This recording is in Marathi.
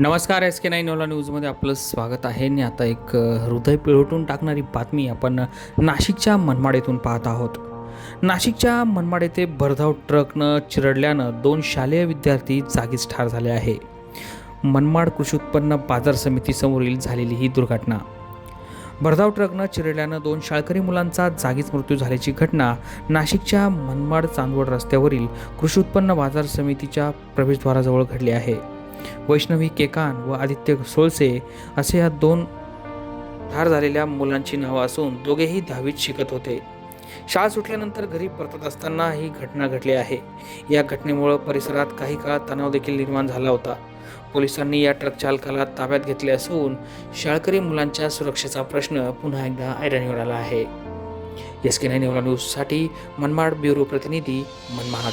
नमस्कार एस के नाईन ओला न्यूजमध्ये आपलं स्वागत आहे. आणि आता एक हृदय पिळवटून टाकणारी बातमी आपण नाशिकच्या मनमाड येथून पाहत आहोत. नाशिकच्या मनमाड येथे भरधाव ट्रकनं चिरडल्यानं दोन शालेय विद्यार्थी जागीच ठार झाले आहे. मनमाड कृषी उत्पन्न बाजार समितीसमोरील झालेली ही दुर्घटना. भरधाव ट्रकनं चिरडल्यानं दोन शाळकरी मुलांचा जागीच मृत्यू झाल्याची घटना नाशिकच्या मनमाड चांदवड रस्त्यावरील कृषी उत्पन्न बाजार समितीच्या प्रवेशद्वाराजवळ घडली आहे. वैष्णवी केकान व आदित्य सोळसे असे या दोन ठार झालेल्या मुलांची नावं असून दोघेही दहावीत शिकत होते. शाळा सुटल्यानंतर घरी परतत असताना ही घटना घडली आहे. या घटनेमुळं परिसरात काही काळ तणाव देखील निर्माण झाला होता. पोलिसांनी या ट्रक चालकाला ताब्यात घेतले असून शाळकरी मुलांच्या सुरक्षेचा प्रश्न पुन्हा एकदा ऐरणीवर आला आहे. एस के नाईन न्यूजसाठी मनमाड ब्युरो प्रतिनिधी मनमाड